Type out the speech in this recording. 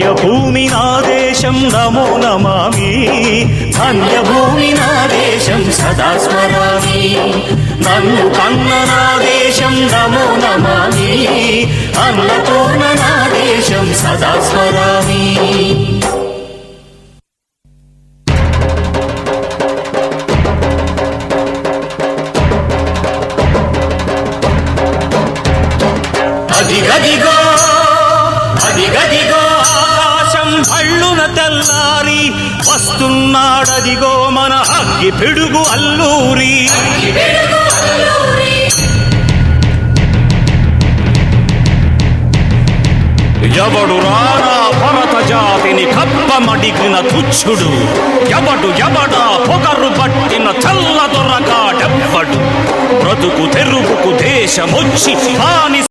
ధన్యభూమి నా దేశం నమో నమామి. ధన్యభూమి నా దేశం సదా స్మరామి. నన్ను కన్న నా దేశం నమో నమామి. అన్నపూర్ణ నా దేశం సదా స్మరామి. అదిగదిగో తెల్లారి వస్తున్నాడదిగో మన అగ్గి పిడుగు అల్లూరి. ఎవడు రారా భరత జాతిని కప్పమడిగిన తుచ్చుడు. ఎవడు ఎవడా పొగరు పట్టిన చల్ల దొరకాడెవ్వడు బ్రతుకు తెరుగుకు దేశమొచ్చి